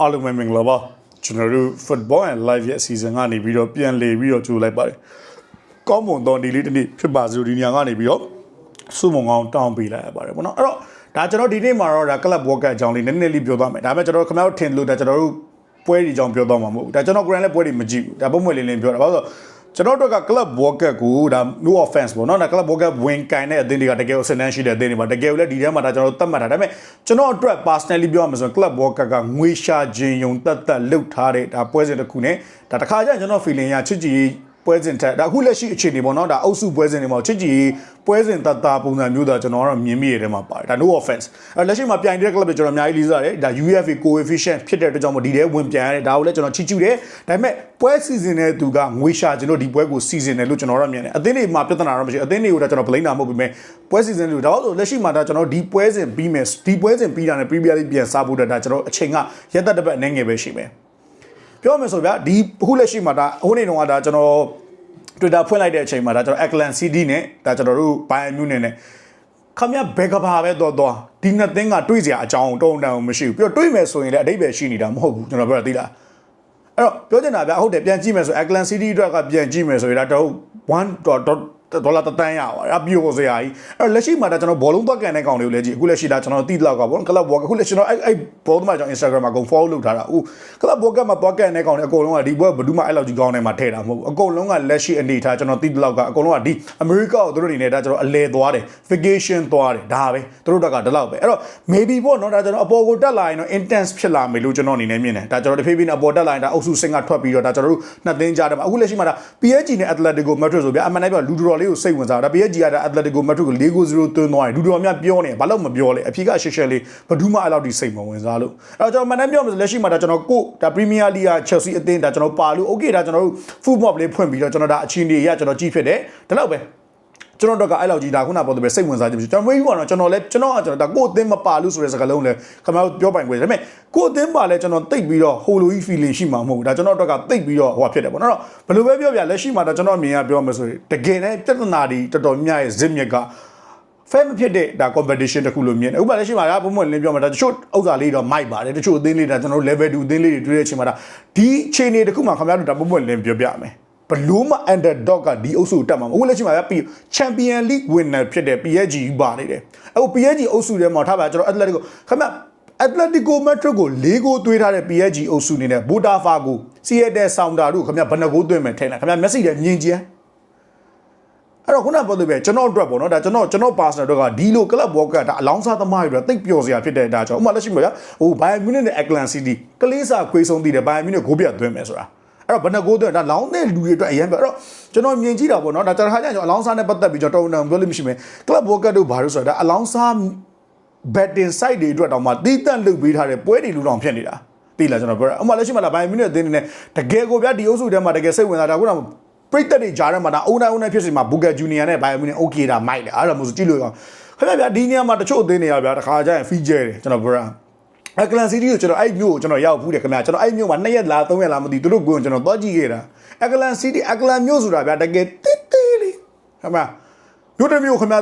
အားလုံးပဲမင်္ဂလာပါကျွန်တော်တို့ football and live ရဲ့ season ကနေပြီးတော့ပြန်လေပြီးတော့ကြိုလိုက်ပါတယ်ကောင်းမွန်သောဒီလေးတစ်နေ့ဖြစ်ပါစေလို့ဒီညကနေပြီးတော့စုမုံကောင်းတောင်းပေးလိုက်ရပါတယ်ပေါ့နော်အဲ့တော့ဒါကျွန်တော်ဒီနေ့မှာတော့ဒါ club worker အကြောင်းလေးနည်းနည်းလေးပြောသွားမယ်ဒါပေမဲ့ကျွန်တော်ခင်ဗျားတို့ထင်လို့ဒါကျွန်တော်တို့ပွဲတွေအကြောင်းပြောသွားမှာမဟုတ်ဘူးဒါကျွန်တော် grand လည်းပွဲတွေမကြည့်ဘူးဒါပုံမှန်လေးလေးပြောတာဘာလို့လဲဆိုတော့ ကျွန်တော်တို့က club worker ကိုဒါ no offense ပေါ့နော်ဒါ club worker ဝင်ကင်တဲ့အသင်းတွေကတကယ်ကိုစနန်းရှိတဲ့အသင်းတွေပါတကယ်ကိုလည်းဒီထဲမှာဒါကျွန်တော်တို့သတ်မှတ်တာဒါပေမဲ့ကျွန်တော်အတွက် personally ပြောရမှာဆိုရင် club worker ကငွေရှာခြင်းယုံတက်တက်လှုပ်ထားတဲ့ဒါပွဲစဉ်တစ်ခုနဲ့ဒါတခါကျရင်ကျွန်တော် feeling ရချစ်ကြည် ပွဲစဉ်ထက်ဒါအခုလက်ရှိအခြေအနေပေါ့နော်ဒါအုပ်စုပွဲစဉ်တွေမှာချစ်ကြည်ပွဲစဉ်တတ်တာပုံစံမျိုးဒါကျွန်တော်ကတော့မြင်မိရတဲ့မှာပါတယ်ဒါ no offense အဲလက်ရှိမှာပြိုင်တဲ့ club တွေကျွန်တော်အများကြီးလေးစားတယ်ဒါ UFA coefficient ဖြစ်တဲ့အတွက်ကြောင့်မို့ဒီထဲဝင်ပြန်ရတယ်ဒါကိုလည်းကျွန်တော်ချစ်ကျူတယ်ဒါပေမဲ့ပွဲစီစဉ်တဲ့သူကငွေရှာကျွန်တော်ဒီပွဲကိုစီစဉ်တယ်လို့ကျွန်တော်တို့မြင်တယ်အသင်းတွေမှာပြဿနာတော့မရှိဘူးအသင်းတွေကိုဒါကျွန်တော် blame တာမဟုတ်ဘူးပဲပွဲစီစဉ်လို့ဒါဆိုလက်ရှိမှာဒါကျွန်တော်ဒီပွဲစဉ်ပြီးမယ်ဒီပွဲစဉ်ပြီးတာနဲ့ Premier League ပြန်စားဖို့အတွက်ဒါကျွန်တော်အချိန်ကရက်သက်တစ်ပတ်အနေငယ်ပဲရှိမယ် ပြောမယ်ဆိုဗျာဒီအခုလက်ရှိမှာဒါဟိုနေ့တုန်းကဒါကျွန်တော် Twitter ဖွင့်လိုက်တဲ့အချိန်မှာဒါကျွန်တော် Ackland City နဲ့ဒါကျွန်တော်တို့ Bayern Munich နဲ့ခမရဘယ်ကဘာပဲတော့တော့ဒီနှစ်သင်းကတွေးစရာအကြောင်းတုံးတန်မရှိဘူးပြီးတော့တွေးမယ်ဆိုရင်လည်းအတိတ်ပဲရှိနေတာမဟုတ်ဘူးကျွန်တော်ပြောတာသိလားအဲ့တော့ပြောချင်တာဗျဟုတ်တယ်ပြန်ကြည့်မယ်ဆို Ackland City အတွက်ကပြန်ကြည့်မယ်ဆိုရင်ဒါတော့1 ဒေါ်လာတတန်းရပါတယ်အပြိုစရာကြီးအဲ့တော့လက်ရှိမှာဒါကျွန်တော်ဘောလုံးသွားကန်တဲ့ကောင်တွေကိုလည်းကြည့်အခုလက်ရှိဒါကျွန်တော်တိလောက်ကပေါ့ကလပ်ဘောကအခုလက်ရှိကျွန်တော်အဲ့အဲ့ဘောလုံးမှာကျွန်တော် Instagram မှာအကုန် follow လုပ်ထားတာဦးကလပ်ဘောကမှာသွားကန်တဲ့ကောင်တွေအကုန်လုံးကဒီဘက်ဘယ်သူမှအဲ့လောက်ကြီးကောင်းနေမှာထည့်တာမဟုတ်ဘူးအကုန်လုံးကလက်ရှိအနေထားကျွန်တော်တိလောက်ကအကုန်လုံးကဒီ America ကိုသူတို့အနေနဲ့ဒါကျွန်တော်အလဲသွားတယ် vacation သွားတယ်ဒါပဲသူတို့တက်ကဒီလောက်ပဲအဲ့တော့ maybe ပေါ့နော်ဒါကျွန်တော်အပေါ်ကိုတက်လာရင်တော့ intense ဖြစ်လာမယ်လို့ကျွန်တော်အနေနဲ့မြင်တယ်ဒါကျွန်တော်တဖြည်းဖြည်းနဲ့အပေါ်တက်လာရင်ဒါအုပ်စုစင်ကထွက်ပြီးတော့ဒါကျွန်တော်တို့နှစ်သင်းကြားတယ်မှာအခုလက်ရှိမှာဒါ PSG နဲ့ Atletico Madrid ဆိုဗျာအမှန်တိုင်းပြောလူတော်လေးကိုစိတ်ဝင်စားတာ PSG ကဒါ Atletico Madrid ကို4-0သွင်းသွားတယ်လူတော်များပြောနေဘာလို့မပြောလဲအဖြေကရှက်ရှက်လေးဘယ်သူမှအဲ့လောက်ဒီစိတ်မဝင်စားလို့အဲ့တော့ကျွန်တော်မှန်တမ်းပြောမယ်ဆိုလက်ရှိမှာဒါကျွန်တော်ကိုဒါ Premier League က Chelsea အသင်းဒါကျွန်တော်ပါလို့ okay ဒါကျွန်တော်တို့ football လေးဖွင့်ပြီးတော့ကျွန်တော်ဒါအချင်းတွေရကျွန်တော်ကြည့်ဖြစ်တယ်ဒါတော့ပဲ ကျွန်တော်တို့ကအဲ့လောက်ကြီးဒါခုနပေါ်တဲ့ပဲစိတ်ဝင်စားခြင်းမရှိကျွန်တော်မေးဘူးကတော့ကျွန်တော်လည်းကျွန်တော်ကကျွန်တော်ဒါကိုယ်အသင်းမပါလို့ဆိုတဲ့စကားလုံးလည်းခင်ဗျားတို့ပြောပိုင်ခွင့်ဒါပေမဲ့ကိုယ်အသင်းပါလဲကျွန်တော်တိတ်ပြီးတော့ဟိုလိုကြီး feeling ရှိမှာမဟုတ်ဘူးဒါကျွန်တော်တို့ကတိတ်ပြီးတော့ဟိုဖြစ်တယ်ပေါ့နော်ဘယ်လိုပဲပြောပြလက်ရှိမှာဒါကျွန်တော်အမြင်ကပြောမယ်ဆိုရင်တကယ်နဲ့ပြဿနာတွေတော်တော်များရဲ့ဇစ်မြက်ကဖဲမဖြစ်တဲ့ဒါ competition တခုလို့မြင်တယ်ဥပမာလက်ရှိမှာဒါပုံမှန်လင်းပြောမှာဒါတချို့ဥစ္စာလေးတော့မိုက်ပါတယ်တချို့အသင်းလေးဒါကျွန်တော်တို့ level 2အသင်းလေးတွေတွေ့တဲ့အချိန်မှာဒါဒီအခြေအနေတခုမှခင်ဗျားတို့ဒါပုံမှန်လင်းပြောပြမယ် ဘလို့မ underdog ကဒီအုပ်စုတက်မှာမဟုတ်လက်ရှိမှာပြ Champion League winner ဖြစ်တဲ့ PSG ပါနေတယ်အခု PSG အုပ်စုထဲမှာထားပါကျွန်တော် Atletico ခင်ဗျာ Atletico Madrid ကို၄ဂိုးသွေးထားတဲ့ PSG အုပ်စုနေနဲ့ Botafogo Seattle Sounders တို့ခင်ဗျာဘယ်နှဂိုးသွင်းမယ်ထဲလားခင်ဗျာ Messi တဲ့မြင်ကြမ်းအဲ့တော့ခုနပြောလို့ပဲကျွန်တော်အတွက်ပေါ့နော်ဒါကျွန်တော်ကျွန်တော် personal အတွက်ကဒီလို club worker ဒါအလောင်းစားသမားတွေတော့တိတ်ပျော်စရာဖြစ်တဲ့ဒါကြောင့်ဥပမာလက်ရှိမှာဟို Bayern Munich နဲ့ Ackland City ကလေးစာခွေးဆုံးတည်တယ် Bayern Munich ဂိုးပြတ်သွင်းမယ်ဆိုတာ အဲ့တော့ဘယ်နှကိုးတဲ့ဒါလောင်းတဲ့လူတွေအတွက်အရင်ပဲအဲ့တော့ကျွန်တော်မြင်ကြည့်တာပေါ့နော်ဒါတရဟာကျကျွန်တော်အလောင်းစားနဲ့ပတ်သက်ပြီးကျွန်တော်တော်တော်ပြောလို့မရှိမယ်ကလပ်ဘောကတ်တို့ဘာလို့ဆိုတော့ဒါအလောင်းစား betting site တွေအတွက်တောင်မှတီးတန့်လုပ်ပေးထားတဲ့ပွဲတွေလူတော်ဖြစ်နေတာသိလားကျွန်တော်ပြောတာဥပမာလက်ရှိမှာလာဘိုင်မီနစ်အသင်းနေနဲ့တကယ်ကိုဗျာဒီအုပ်စုထဲမှာတကယ်စိတ်ဝင်စားတာခုနကပရိသတ်တွေကြားထဲမှာဒါအုံတိုင်းအုံတိုင်းဖြစ်စီမှာဘူကာဂျူနီယာနဲ့ဘိုင်မီနစ် okay ဒါမိုက်တယ်အဲ့ဒါမျိုးဆိုကြည့်လို့ရအောင်ခင်ဗျာဗျာဒီနေရာမှာတချို့အသင်းတွေကဗျာတခါကျရင် feature တယ်ကျွန်တော်ပြောတာ အကလန်စီတီကိုကျွန်တော်အဲ့မြို့ကိုကျွန်တော်ရောက်ဘူးတယ်ခင်ဗျာကျွန်တော်အဲ့မြို့မှာ2ရက်လား3ရက်လားမသိသူတို့ကိုကျွန်တော်သွားကြည့်ခဲ့တာအကလန်စီတီအကလန်မြို့ဆိုတာဗျာတကယ်တိတိလေးခင်ဗျာမြို့တစ်မြို့ခင်ဗျာ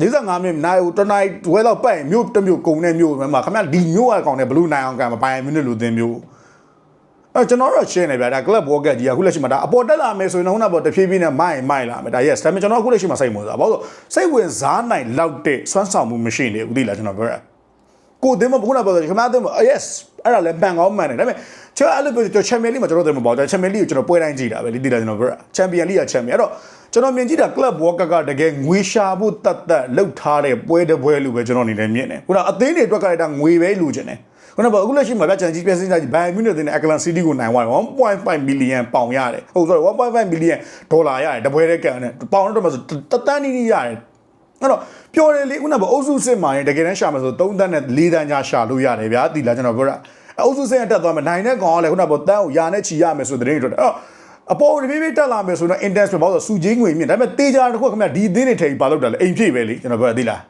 45မိနစ်နိုင်ဦးတနိုင်ဝဲတော့ပတ်ရင်မြို့တစ်မြို့ကုံတဲ့မြို့မှာခင်ဗျာဒီမြို့ကကောင်နဲ့ဘလူးနိုင်အောင်ကမပိုင်မိနစ်လိုသင်မျိုးအဲကျွန်တော်တို့ရှင်းနေဗျာဒါ club worker ကြီးကအခုလက်ရှိမှာဒါအပေါ်တက်လာမယ်ဆိုရင်တော့ခုနကတဖြည်းဖြည်းနဲ့မိုင်မိုင်လာမယ်ဒါ yes ဒါပေမဲ့ကျွန်တော်အခုလက်ရှိမှာစိတ်ဝင်စားဘာလို့စိတ်ဝင်စားနိုင်လောက်တဲ့စွမ်းဆောင်မှုမရှိနေဘူးသိလားကျွန်တော်ပြောရ ကိုအသင်းမခုနကပြောတယ်ခင်ဗျားအသင်းမ yes အဲ့ဒါလည်းပန်ကောင်းမှန်တယ်ဒါပေမဲ့ကျွန်တော်အဲ့လိုပြောကျွန်တော် champion league မှာကျွန်တော်တို့မပေါ့ကျွန်တော် champion league ကိုကျွန်တော်ပွဲတိုင်းကြည့်တာပဲသိလားကျွန်တော်ပြောရ champion league က champion အဲ့တော့ကျွန်တော်မြင်ကြည့်တာ club worker ကတကယ်ငွေရှာဖို့တတ်တတ်လှုပ်ထားတဲ့ပွဲတစ်ပွဲလို့ပဲကျွန်တော်အနေနဲ့မြင်တယ်ခုနအသင်းတွေအတွက်ကလည်းဒါငွေပဲလိုချင်တယ်ခုနကအခုလက်ရှိမှာဗျချန်ကြီးပြန်စင်းကြကြီးဘိုင်မြူနစ်တဲ့ Ackland City ကိုနိုင်သွားတယ်1.5 billion ပေါင်ရတယ်ဟုတ် sorry 1.5 billion ဒေါ်လာရတယ်တပွဲတဲ့ကန်နဲ့ပေါင်တော့မှဆိုတတန်းနီးနီးရတယ် အဲ့တော့ပျော်တယ်လေခုနကအုပ်စုစစ်မှာရင်တကယ်တမ်းရှာမှာဆို3တန်းနဲ့4တန်းကြားရှာလို့ရတယ်ဗျာဒီလားကျွန်တော်ပြောတာအုပ်စုစစ်ရတက်သွားမယ်နိုင်တဲ့ကောင်ကလည်းခုနကတန်းကိုယာနဲ့ချီရမယ်ဆိုတဲ့တင်းတွေတော့အဲ့အပေါ်တပြေးပြေးတက်လာမယ်ဆိုတော့ intense ပဲပေါ့ဆိုစူချင်းငွေမြင့်ဒါပေမဲ့တေးကြတစ်ခုခင်ဗျဒီအသင်းတွေထိပ်ပါလို့တာလေအိမ်ဖြည့်ပဲလေကျွန်တော်ပြောသိလား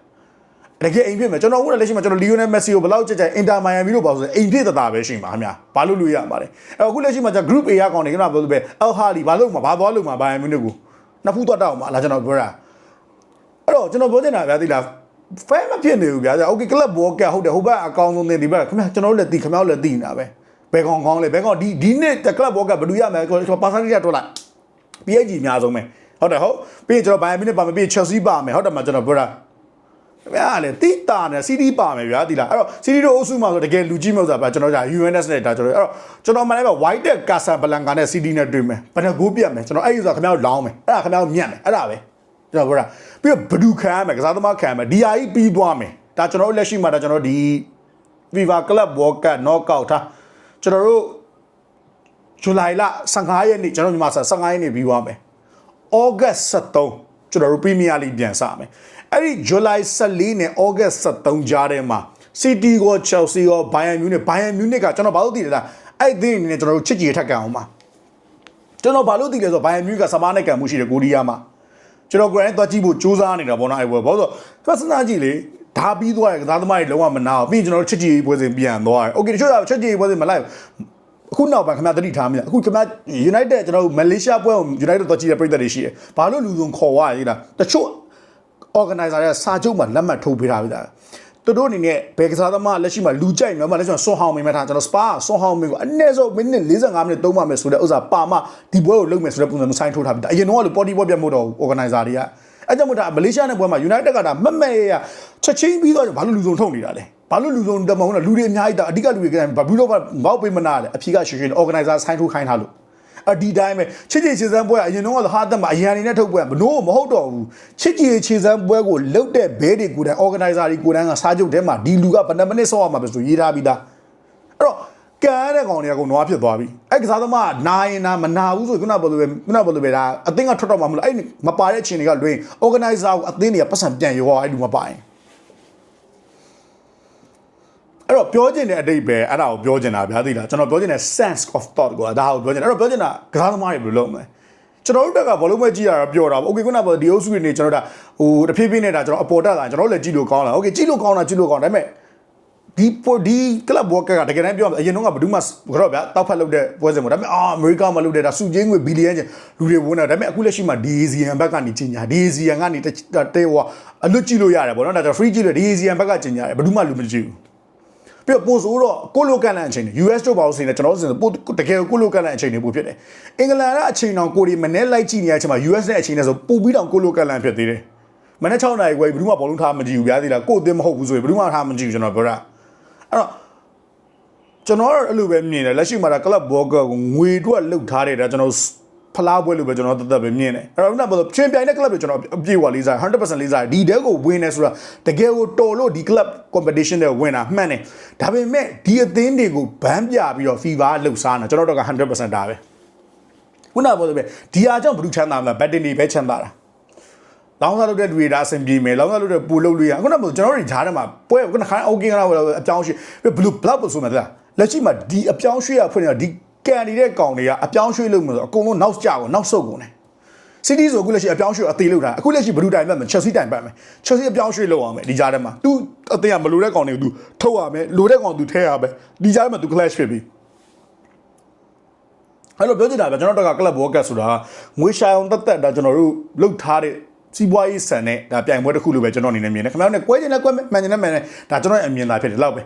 တကယ်အိမ်ဖြစ်မယ်ကျွန်တော်ဦးလည်းလက်ရှိမှာကျွန်တော်လီယိုနယ်မက်ဆီကိုဘယ်လောက်ကြက်ကြက်အင်တာမိုင်ယာမီလို့ပါဆိုအိမ်ဖြစ်တတာပဲရှိမှာခင်ဗျာဘာလို့လို့ရမှာလဲအဲ့အခုလက်ရှိမှာကျွန်တော် group A ရကောင်နေကျွန်တော်ပြောလို့ပဲအယ်ဟာလီဘာလို့မှာဘာသွားလို့မှာဘိုင်ယန်မြူနစ်ကိုနှစ်ဖူးသွားတောက်မှာလားကျွန်တော်ပြောတာ အဲ့တော့ကျွန်တော်ပြောချင်တာဗျာသိလား fan မဖြစ်နေဘူးဗျာကြာ okay club ball ကဟုတ်တယ်ဟိုဘက်အကောင်ဆုံးနေဒီဘက်ခင်ဗျာကျွန်တော်တို့လည်းတီခင်ဗျားတို့လည်းတီနေတာပဲဘယ်ကောင်ကောင်းလဲဘယ်ကောင်ဒီဒီနေ့ club ball ကဘယ်သူရမလဲကျွန်တော် percentage ထွက်လိုက် PSG အများဆုံးပဲဟုတ်တယ်ဟုတ်ပြီးရင်ကျွန်တော် Bayern Munich ပါမယ်ပြီးရင် Chelsea ပါမယ်ဟုတ်တယ်မှာကျွန်တော်ပြောတာဗျာလေတိတာနဲ့ CD ပါမယ်ဗျာဒီလားအဲ့တော့ CD တို့အုပ်စုမှာဆိုတကယ်လူကြီးမဟုတ်တာဗျာကျွန်တော်ကြာ UNS နဲ့ဒါကျွန်တော်အဲ့တော့ကျွန်တော်မှလည်းပဲ White တက် Casablanca နဲ့ CD နဲ့တွေ့မယ်ဘယ်နှကူးပြတ်မယ်ကျွန်တော်အဲ့ဒီဆိုခင်ဗျားတို့လောင်းမယ်အဲ့ဒါခင်ဗျားတို့မြတ်မယ်အဲ့ဒါပဲ ကျွန်တော်ပြောတာပြီးတော့ဘဒူခံရမယ်ကစားသမားခံရမယ် DI ပြီးသွားမယ်ဒါကျွန်တော်တို့လက်ရှိမှာဒါကျွန်တော်ဒီ FIFA Club World Cup knockout ထားကျွန်တော်တို့ဇူလိုင်လ15ရက်နေ့ကျွန်တော်ညီမဆ15ရက်နေ့ပြီးသွားမယ်။ August 73ကျွန်တော်တို့ Premier League ပြန်စမယ်။အဲ့ဒီ July 14နဲ့ August 73ကြားထဲမှာ City ကို Chelsea ကို Bayern Munich Bayern Munich ကကျွန်တော်ဘာလို့သိလဲလားအဲ့ဒီအနေနဲ့ကျွန်တော်တို့ချစ်ကြည်ထက်ကန်အောင်ပါ။ကျွန်တော်ဘာလို့သိလဲဆိုတော့ Bayern Munich ကစမားနဲ့ကန်မှုရှိတယ်ကိုရီးယားမှာ ကျွန်တော်ကိုယ်တိုင်သွားကြည့်ဖို့စူးစမ်းနေတာပေါ့နော်အဲ့ဘယ်ဘာလို့ဆိုတော့ personal ကြည့်လေဒါပြီးသွားတယ်ကစားသမားတွေလုံးဝမနာဘူးပြီးရင်ကျွန်တော်တို့ချစ်ကြည်ပွဲစဉ်ပြန်သွားတယ်။ Okay တချို့ကချစ်ကြည်ပွဲစဉ်မလိုက်ဘူးအခုနောက်ပိုင်းခင်ဗျာတတိထားမိလားအခုခင်ဗျာ United ကျွန်တော်တို့မလေးရှားပွဲကို United တော့ကြည့်တဲ့ပြည်သက်တွေရှိတယ်။ဘာလို့လူစုံခေါ်သွားရည်လား။တချို့ organizer တွေကစာချုပ်မှာလက်မှတ်ထိုးပေးထားပြီလား။ သူတို့အနေနဲ့ဘယ်ကစားသမားလက်ရှိမှာလူကြိုက်နော်မလက်ရှိမှာဆွန်ဟောင်းမင်းမထားကျွန်တော် spa ဆွန်ဟောင်းမင်းကိုအနည်းဆုံးမိနစ်45မိနစ်သုံးပါမယ်ဆိုတဲ့ဥစ္စာပါမဒီပွဲကိုလုပ်မယ်ဆိုတဲ့ပုံစံမျိုးဆိုင်းထိုးထားပြီ။အရင်တော့ကလို့ party ပွဲပြတ်မို့တော့ organizer တွေကအဲ့ကြောင့်မို့ဒါမလေးရှားနဲ့ပွဲမှာ United ကဒါမက်မဲရချက်ချင်းပြီးတော့ဘာလို့လူစုံထုတ်နေတာလဲ။ဘာလို့လူစုံတမုံတော့လူတွေအများကြီးတာအဓိကလူတွေကဘာဘူးတော့မောက်ပေးမနာတယ်အဖြေကရှင်းရှင်း organizer ဆိုင်းထိုးခိုင်းထားလို့ အဒီတိုင်းပဲချစ်ကြည်ခြေစမ်းပွဲကအရင်တော့ဟာတက်မှာအရန်နေနဲ့ထုတ်ပွဲမလို့မဟုတ်တော့ဘူးချစ်ကြည်ခြေစမ်းပွဲကိုလုတ်တဲ့ဘဲတွေကိုယ်တိုင် organizer တွေကိုယ်တိုင်ကစားချုပ်ထဲမှာဒီလူကဘယ်နှမိနစ်ဆော့ရမှာပဲဆိုရေးထားပြီးသားအဲ့တော့ကန်တဲ့ကောင်တွေကကုန်နွားဖြစ်သွားပြီအဲ့ကစားသမားကနာရင်နာမနာဘူးဆိုခုနပြောလို့ပဲခုနပြောလို့ပဲဒါအသင်းကထွက်တော့မှာမလို့အဲ့မပါတဲ့အချိန်တွေကလွင် organizer ကိုအသင်းတွေကပတ်စံပြန်ရောအဲ့လူမပါရင် အဲ့တော့ပြောချင်တဲ့အတိတ်ပဲအဲ့ဒါကိုပြောချင်တာဗျာသိလားကျွန်တော်ပြောချင်တဲ့ sense of thought ကိုဒါကိုပြောချင်တယ်အဲ့တော့ပြောချင်တာကစားသမားတွေဘယ်လိုလုပ်မလဲကျွန်တော်တို့တက်ကဘောလုံးပဲကြည့်ရတာပြောတာပေါ့ okay ခုနကဒီအုပ်စုတွေနေကျွန်တော်တို့ဟိုတဖြည်းဖြည်းနဲ့ဒါကျွန်တော်အပေါ်တက်လာကျွန်တော်တို့လည်းကြည့်လို့ကောင်းလာ okay ကြည့်လို့ကောင်းတာကြည့်လို့ကောင်းဒါပေမဲ့ဒီပေါ်ဒီကလပ်ဘောကကတကယ်တမ်းပြောအရင်တော့ကဘယ်သူမှကတော့ဗျာတောက်ဖက်လုပ်တဲ့ပွဲစဉ်ပေါ့ဒါပေမဲ့အာအမေရိကမှာလုပ်တဲ့ဒါစုချင်းငွေဘီလီယံကျလူတွေဝင်တာဒါပေမဲ့အခုလက်ရှိမှာ DAZN ဘက်ကနေကြီးညာ DAZN ကနေတဲဟိုအလွတ်ကြည့်လို့ရတယ်ပေါ့နော်ဒါကြောင့် free ကြည့်လို့ DAZN ဘက်ကကြီးညာတယ်ဘယ်သူမှလူမကြည့်ဘူး ပြီးတော့ပို့ဆိုတော့ကိုလိုကန်လန်အချိန်တွေ US တို့ပါလို့ဆိုရင်ကျွန်တော်တို့ဆိုပို့တကယ်ကိုလိုကန်လန်အချိန်တွေပို့ဖြစ်တယ်အင်္ဂလန်ကအချိန်တောင်ကိုဒီမနေ့လိုက်ကြည့်နေတဲ့အချိန်မှာ US နဲ့အချိန်နဲ့ဆိုပို့ပြီးတောင်ကိုလိုကန်လန်ဖြစ်သေးတယ်မနေ့6နာရီခွဲဘယ်သူမှဘောလုံးထားမကြည့်ဘူးဗျာသေးလားကိုအသင်းမဟုတ်ဘူးဆိုရင်ဘယ်သူမှထားမကြည့်ဘူးကျွန်တော်ပြောတာအဲ့တော့ကျွန်တော်အဲ့လိုပဲမြင်တယ်လက်ရှိမှာဒါ club broker ကိုငွေတွက်လုတ်ထားတယ်ဒါကျွန်တော် ဖလားပွဲလို့ပဲကျွန်တော်သက်သက်ပဲမြင်တယ်အဲ့တော့နောက်ပြီးချင်းပြိုင်တဲ့ club တွေကျွန်တော်အပြည့်ဝလေးစား100%လေးစားဒီတဲကိုဝင်နေဆိုတာတကယ်ကိုတော်လို့ဒီ club competition တွေဝင်တာမှန်တယ်ဒါပေမဲ့ဒီအသင်းတွေကိုဘန်းပြပြီးတော့ FIFA လှုပ်ရှားနေတာကျွန်တော်တို့က100%ဒါပဲခုနကပြောသလိုပဲဒီအားကြောင့်ဘလူးချမ်းသာမှာဘက်တင်တွေပဲချမ်းသာတာလောင်းစားလုပ်တဲ့လူတွေဒါအဆင်ပြေမယ်လောင်းစားလုပ်တဲ့ပူလုပ်လို့ရခုနကကျွန်တော်တို့ဂျားထဲမှာပွဲခုနကခိုင်းအိုကင်းကတော့အပြောင်းရှိဘလူးဘလောက်ပို့ဆိုမှလားလက်ရှိမှာဒီအပြောင်းရွှေ့ရဖွင့်နေတာဒီ ကန်နေတဲ့ကောင်တွေကအပြောင်းရွှေ့လို့မလို့အကုန်လုံးနောက်ကျကုန်နောက်ဆုတ်ကုန်တယ်စီးတီးဆိုအခုလက်ရှိအပြောင်းရွှေ့အသေးလောက်တာအခုလက်ရှိဘလူးတိုင်ပတ်မယ်ချက်စီတိုင်ပတ်မယ်ချက်စီအပြောင်းရွှေ့လုပ်အောင်မယ်ဒီကြားထဲမှာ तू အသေးကမလိုတဲ့ကောင်တွေကို तू ထုတ်ရမယ်လိုတဲ့ကောင် तू ထဲရမယ်ဒီကြားထဲမှာ तू clash ဖြစ်ပြီအဲ့လိုပြောချင်တာဗျကျွန်တော်တို့က club worker ဆိုတာငွေရှာအောင်တက်တက်ဒါကျွန်တော်တို့လုတ်ထားတဲ့စီးပွားရေးဆန်နဲ့ဒါပြိုင်ပွဲတစ်ခုလိုပဲကျွန်တော်အနေနဲ့မြင်တယ်ခင်ဗျားတို့ ਨੇ ကွဲချင်တဲ့ကွဲမှန်ချင်တဲ့မှန်တယ်ဒါကျွန်တော်ရဲ့အမြင်သာဖြစ်တယ်လောက်ပဲ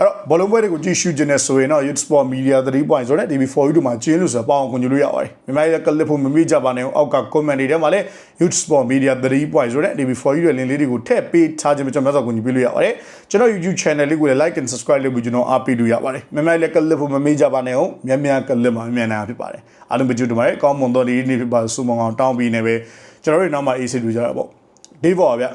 အဲ့တော့ဘောလုံးပွဲတွေကိုကြည့်ရှုခြင်းနဲ့ဆိုရင်တော့ Youth Sport Media 3 point ဆိုတဲ့ DB4U တို့မှာကျင်းလို့ဆိုတော့ပေါအောင်ခွင့်ပြုလို့ရပါတယ်မြန်မာရဲ့ကလစ်ဖို့မမိကြပါနဲ့အောက်က comment တွေထဲမှာလည်း Youth Sport Media 3 point ဆိုတဲ့ DB4U ရဲ့ link လေးတွေကိုထည့်ပေးထားခြင်းပဲကျွန်တော်များစွာခွင့်ပြုလို့ရပါတယ်ကျွန်တော် YouTube channel လေးကိုလည်း like and subscribe လုပ်ပြီးကျွန်တော်အားပေးလို့ရပါတယ်မြန်မာရဲ့ကလစ်ဖို့မမိကြပါနဲ့ဟုတ်မြန်မြန်ကလစ်မှာမြန်မြန်ဖြစ်ပါတယ်အားလုံးပဲကြိုးတင်ပါတယ်ကောင်းမွန်သောဒီနေ့ဖြစ်ပါစုမအောင်တောင်းပြီးနေပဲကျွန်တော်တို့နောက်မှ AC တွေ့ကြတာပေါ့ Dave ပါဗျ